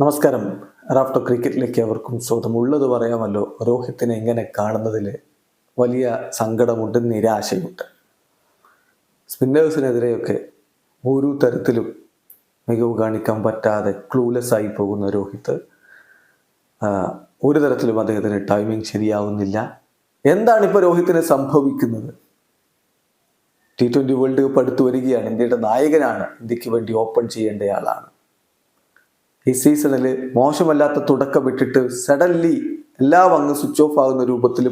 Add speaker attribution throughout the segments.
Speaker 1: നമസ്കാരം. റാഫ്റ്റോ ക്രിക്കറ്റിലേക്ക് അവർക്കും സ്വാഗതം. ഉള്ളത് പറയാമല്ലോ രോഹിത്തിനെ എങ്ങനെ കാണുന്നതിൽ വലിയ സങ്കടമുണ്ട് നിരാശയുണ്ട് സ്പിന്നേഴ്സിനെതിരെയൊക്കെ ഒരു തരത്തിലും മികവ് കാണിക്കാൻ പറ്റാതെ ക്ലൂലെസ് ആയി പോകുന്ന രോഹിത്ത് ഒരു തരത്തിലും അദ്ദേഹത്തിന് ടൈമിംഗ് ശരിയാവുന്നില്ല. എന്താണ് ഇപ്പോൾ രോഹിത്തിന് സംഭവിക്കുന്നത്? ടി ട്വന്റി വേൾഡ് കപ്പ് അടുത്ത് വരികയാണ്. ഇന്ത്യയുടെ നായകനാണ്. ഇന്ത്യയ്ക്ക് വേണ്ടി ഓപ്പൺ ചെയ്യേണ്ടയാളാണ്. ഈ സീസണിൽ മോശമല്ലാത്ത തുടക്കം വിട്ടിട്ട് സഡൻലി എല്ലാം അങ്ങ് സ്വിച്ച് ഓഫ് ആകുന്ന രൂപത്തിൽ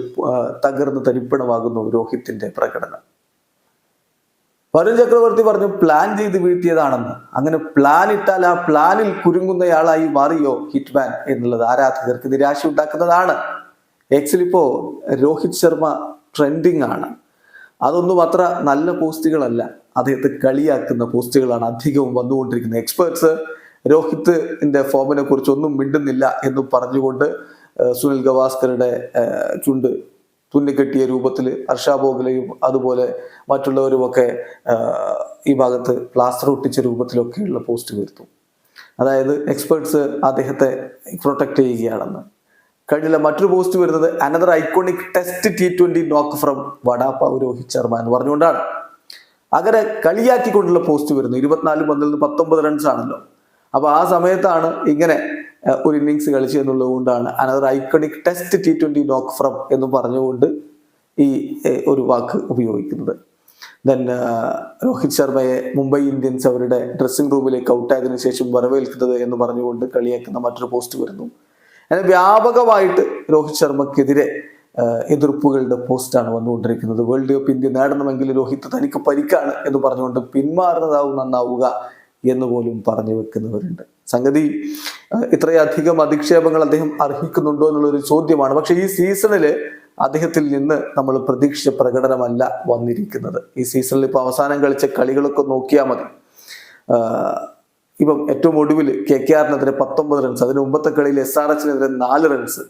Speaker 1: തകർന്ന് തരിപ്പണമാകുന്നു രോഹിത്തിന്റെ പ്രകടനം. വരുൺ ചക്രവർത്തി പറഞ്ഞു പ്ലാൻ ചെയ്ത് വീഴ്ത്തിയതാണെന്ന്. അങ്ങനെ പ്ലാൻ ഇട്ടാൽ ആ പ്ലാനിൽ കുരുങ്ങുന്നയാളായി മാറിയോ ഹിറ്റ്മാൻ എന്നുള്ളത് ആരാധകർക്ക് നിരാശ ഉണ്ടാക്കുന്നതാണ് എക്സിൽ രോഹിത് ശർമ്മ ട്രെൻഡിങ് ആണ്. അതൊന്നും അത്ര നല്ല പോസ്റ്റുകളല്ല അദ്ദേഹത്തെ കളിയാക്കുന്ന പോസ്റ്റുകളാണ് അധികവും വന്നുകൊണ്ടിരിക്കുന്നത്. എക്സ്പേർട്സ് രോഹിത്തിന്റെ ഫോമിനെ കുറിച്ച് ഒന്നും മിണ്ടുന്നില്ല എന്ന് പറഞ്ഞുകൊണ്ട് സുനിൽ ഗവാസ്കറുടെ ചുണ്ട് തുന്നിക്കെട്ടിയ രൂപത്തിൽ ഹർഷ ബോഗ്ലയും അതുപോലെ മറ്റുള്ളവരുമൊക്കെ ഈ ഭാഗത്ത് പ്ലാസ്റ്റർ ഒട്ടിച്ച രൂപത്തിലൊക്കെയുള്ള പോസ്റ്റ് വരുത്തും. അതായത് എക്സ്പേർട്സ് അദ്ദേഹത്തെ പ്രൊട്ടക്ട് ചെയ്യുകയാണെന്ന്. കഴിഞ്ഞില്ല മറ്റൊരു പോസ്റ്റ് വരുന്നത് another iconic test T twenty knock from vadapav Rohit Sharma എന്ന് പറഞ്ഞുകൊണ്ടാണ്. അങ്ങനെ കളിയാക്കിക്കൊണ്ടുള്ള പോസ്റ്റ് വരുന്നു. ഇരുപത്തിനാല് പന്തിൽ നിന്ന് പത്തൊമ്പത് റൺസ് ആണല്ലോ. അപ്പൊ ആ സമയത്താണ് ഇങ്ങനെ ഒരു ഇന്നിങ്സ് കളിച്ചു എന്നുള്ളത് കൊണ്ടാണ് another iconic test T twenty knock from എന്ന് പറഞ്ഞുകൊണ്ട് ഈ ഒരു വാക്ക് ഉപയോഗിക്കുന്നത്. ദെൻ രോഹിത് ശർമ്മയെ മുംബൈ ഇന്ത്യൻസ് അവരുടെ ഡ്രസ്സിംഗ് റൂമിലേക്ക് ഔട്ടായതിനു ശേഷം വരവേൽക്കുന്നത് എന്ന് പറഞ്ഞുകൊണ്ട് കളിയാക്കുന്ന മറ്റൊരു പോസ്റ്റ് വരുന്നു. അങ്ങനെ വ്യാപകമായിട്ട് രോഹിത് ശർമ്മക്കെതിരെ എതിർപ്പുകളുടെ പോസ്റ്റാണ് വന്നുകൊണ്ടിരിക്കുന്നത്. വേൾഡ് കപ്പ് ഇന്ത്യ നേടണമെങ്കിൽ രോഹിത് തനിക്ക് പരിക്കാണ് എന്ന് പറഞ്ഞുകൊണ്ട് പിന്മാറുന്നതാവും നന്നാവുക എന്ന് പോലും പറഞ്ഞു വെക്കുന്നവരുണ്ട്. സംഗതി ഇത്രയധികം അധിക്ഷേപങ്ങൾ അദ്ദേഹം അർഹിക്കുന്നുണ്ടോ എന്നുള്ളൊരു ചോദ്യമാണ്. പക്ഷെ ഈ സീസണിൽ അദ്ദേഹത്തിൽ നിന്ന് നമ്മൾ പ്രതീക്ഷിച്ച പ്രകടനമല്ല വന്നിരിക്കുന്നത്. ഈ സീസണിൽ ഇപ്പോൾ അവസാനം കളിച്ച കളികളൊക്കെ നോക്കിയാൽ മതി. ഇപ്പം ഏറ്റവും ഒടുവിൽ കെ കെ ആറിനെതിരെ പത്തൊമ്പത് റൺസ് അതിന് മുമ്പത്തെ കളിയിൽ എസ് ആർ എച്ചിനെതിരെ നാല് റൺസ്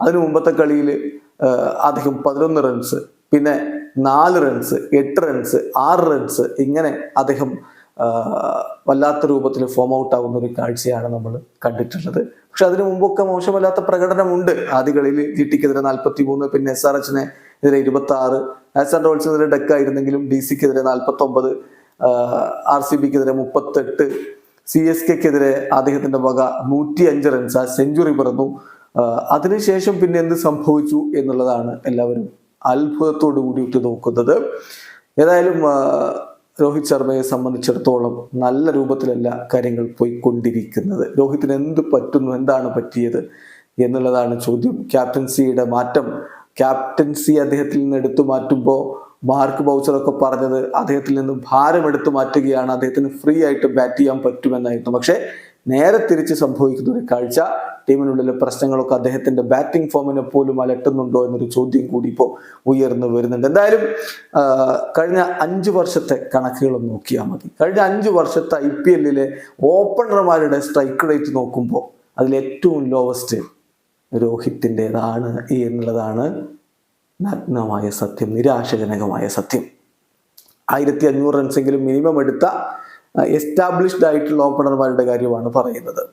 Speaker 1: അതിന് മുമ്പത്തെ കളിയിൽ അദ്ദേഹം പതിനൊന്ന് റൺസ് പിന്നെ നാല് റൺസ് എട്ട് റൺസ് ആറ് റൺസ് ഇങ്ങനെ അദ്ദേഹം വല്ലാത്ത രൂപത്തിൽ ഫോം ഔട്ട് ആകുന്ന ഒരു കാഴ്ചയാണ് നമ്മൾ കണ്ടിട്ടുള്ളത്. പക്ഷെ അതിനു മുമ്പൊക്കെ മോശമല്ലാത്ത പ്രകടനമുണ്ട്. ആദ്യ കളിയിൽ ജി ടിക്കെതിരെ നാൽപ്പത്തി മൂന്ന് പിന്നെ എസ് ആർ എച്ചിനെ എതിരെ ഇരുപത്തി ആറ് ആസ് ആൻഡ് റോൾസിനെതിരെ ഡെക്കായിരുന്നെങ്കിലും ഡി സിക്കെതിരെ നാൽപ്പത്തി ഒമ്പത് ആർ സി ബിക്കെതിരെ മുപ്പത്തെട്ട് സി എസ് കെക്കെതിരെ അദ്ദേഹത്തിന്റെ വക നൂറ്റി അഞ്ച് റൺസ് ആ സെഞ്ചുറി പിറന്നു. അതിനുശേഷം പിന്നെ എന്ത് സംഭവിച്ചു എന്നുള്ളതാണ് എല്ലാവരും അത്ഭുതത്തോടു കൂടി ഉറ്റു നോക്കുന്നത് ഏതായാലും രോഹിത് ശർമ്മയെ സംബന്ധിച്ചിടത്തോളം നല്ല രൂപത്തിലല്ല കാര്യങ്ങൾ പോയിക്കൊണ്ടിരിക്കുന്നത്. രോഹിത്തിന് എന്ത് പറ്റുന്നു എന്താണ് പറ്റിയത് എന്നുള്ളതാണ് ചോദ്യം. ക്യാപ്റ്റൻസിയുടെ മാറ്റം ക്യാപ്റ്റൻസി അദ്ദേഹത്തിൽ നിന്ന് എടുത്തു മാറ്റുമ്പോൾ മാർക്ക് ബൗച്ചറൊക്കെ പറഞ്ഞത് അദ്ദേഹത്തിൽ നിന്ന് ഭാരം എടുത്തു മാറ്റുകയാണ് അദ്ദേഹത്തിന് ഫ്രീ ആയിട്ട് ബാറ്റ് ചെയ്യാൻ പറ്റുമെന്നായിരുന്നു. പക്ഷേ നേരെ തിരിച്ച് സംഭവിക്കുന്ന ഒരു കാഴ്ച ടീമിനുള്ളിലെ പ്രശ്നങ്ങളൊക്കെ അദ്ദേഹത്തിന്റെ ബാറ്റിംഗ് ഫോമിനെ പോലും അലട്ടുന്നുണ്ടോ എന്നൊരു ചോദ്യം കൂടി ഇപ്പോൾ ഉയർന്നു വരുന്നുണ്ട്. എന്തായാലും കഴിഞ്ഞ അഞ്ച് വർഷത്തെ കണക്കുകൾ നോക്കിയാൽ മതി. കഴിഞ്ഞ അഞ്ച് വർഷത്തെ ഐ പി എല്ലിലെ ഓപ്പണർമാരുടെ സ്ട്രൈക്ക് റേറ്റ് നോക്കുമ്പോൾ അതിൽ ഏറ്റവും ലോവസ്റ്റ് രോഹിത്തിന്റെതാണ് എന്നുള്ളതാണ് നഗ്നമായ സത്യം നിരാശജനകമായ സത്യം. ആയിരത്തി അഞ്ഞൂറ് റൺസെങ്കിലും മിനിമം എടുത്ത എസ്റ്റാബ്ലിഷ്ഡ് ആയിട്ടുള്ള ഓപ്പണർമാരുടെ കാര്യമാണ് പറയുന്നത്.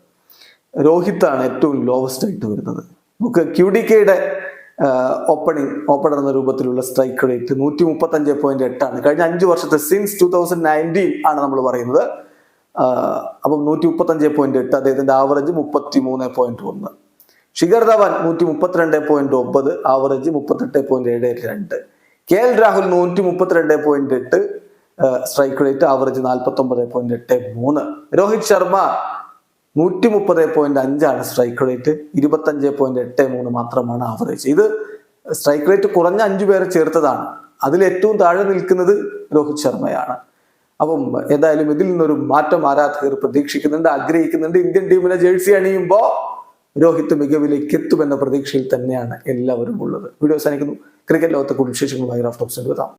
Speaker 1: രോഹിത്താണ് ഏറ്റവും ലോവസ്റ്റ് ആയിട്ട് വരുന്നത്. നമുക്ക് ക്യു ഡി കെയുടെ ഓപ്പണിംഗ് ഓപ്പണർ എന്ന രൂപത്തിലുള്ള സ്ട്രൈക്ക് റേറ്റ് നൂറ്റി മുപ്പത്തി അഞ്ച് പോയിന്റ് എട്ടാണ്. കഴിഞ്ഞ അഞ്ച് വർഷത്തെ സിൻസ് ടൂ തൗസൻഡ് നയന്റീൻ ആണ് നമ്മൾ പറയുന്നത്. അപ്പം നൂറ്റി മുപ്പത്തി അഞ്ച് പോയിന്റ് എട്ട് അദ്ദേഹത്തിന്റെ ആവറേജ് മുപ്പത്തി മൂന്ന് പോയിന്റ് ഒന്ന്. ഷിഖർ ധവാൻ നൂറ്റി മുപ്പത്തിരണ്ട് പോയിന്റ് ഒമ്പത് ആവറേജ് മുപ്പത്തെട്ട് പോയിന്റ് ഏഴ് രണ്ട്. കെ എൽ രാഹുൽ നൂറ്റി മുപ്പത്തിരണ്ട് പോയിന്റ് എട്ട് സ്ട്രൈക്ക് റേറ്റ് ആവറേജ് നാൽപ്പത്തി ഒമ്പത് പോയിന്റ് എട്ട് മൂന്ന്. രോഹിത് ശർമ്മ നൂറ്റി മുപ്പത് പോയിന്റ് അഞ്ചാണ് സ്ട്രൈക്ക് റേറ്റ് ഇരുപത്തഞ്ച് പോയിന്റ് എട്ട് മൂന്ന് മാത്രമാണ് ആവറേജ് ഇത് സ്ട്രൈക്ക് റേറ്റ് കുറഞ്ഞ അഞ്ചു പേരെ ചേർത്തതാണ്. അതിൽ ഏറ്റവും താഴെ നിൽക്കുന്നത് രോഹിത് ശർമ്മയാണ്. അപ്പം എന്തായാലും ഇതിൽ നിന്നൊരു മാറ്റം ആരാധകർ പ്രതീക്ഷിക്കുന്നുണ്ട് ആഗ്രഹിക്കുന്നുണ്ട്. ഇന്ത്യൻ ടീമിനെ ജേഴ്സി അണിയുമ്പോൾ രോഹിത് മികവിലേക്ക് എത്തുമെന്ന പ്രതീക്ഷയിൽ തന്നെയാണ് എല്ലാവരും ഉള്ളത്. വീഡിയോ അവസാനിക്കുന്നു. ക്രിക്കറ്റ് ലോകത്തെ കൂടുതൽ വിശേഷങ്ങളുമായി ടോക്സ് എത്താം